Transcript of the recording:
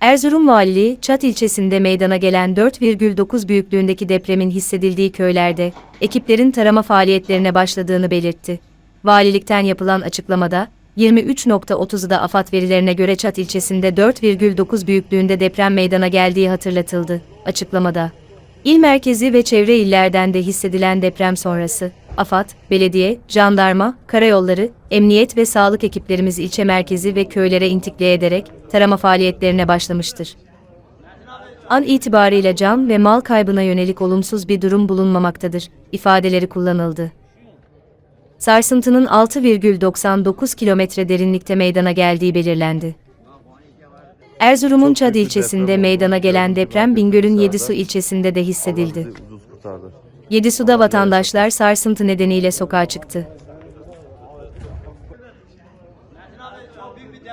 Erzurum Valiliği, Çat ilçesinde meydana gelen 4,9 büyüklüğündeki depremin hissedildiği köylerde, ekiplerin tarama faaliyetlerine başladığını belirtti. Valilikten yapılan açıklamada, 23.30'da AFAD verilerine göre Çat ilçesinde 4,9 büyüklüğünde deprem meydana geldiği hatırlatıldı. Açıklamada, İl merkezi ve çevre illerden de hissedilen deprem sonrası, AFAD, belediye, jandarma, karayolları, emniyet ve sağlık ekiplerimiz ilçe merkezi ve köylere intikle ederek tarama faaliyetlerine başlamıştır. An itibariyle can ve mal kaybına yönelik olumsuz bir durum bulunmamaktadır, ifadeleri kullanıldı. Sarsıntının 6,99 kilometre derinlikte meydana geldiği belirlendi. Erzurum'un Çad ilçesinde meydana gelen deprem Bingöl'ün Yedisu ilçesinde de hissedildi. Yedisu'da vatandaşlar sarsıntı nedeniyle sokağa çıktı.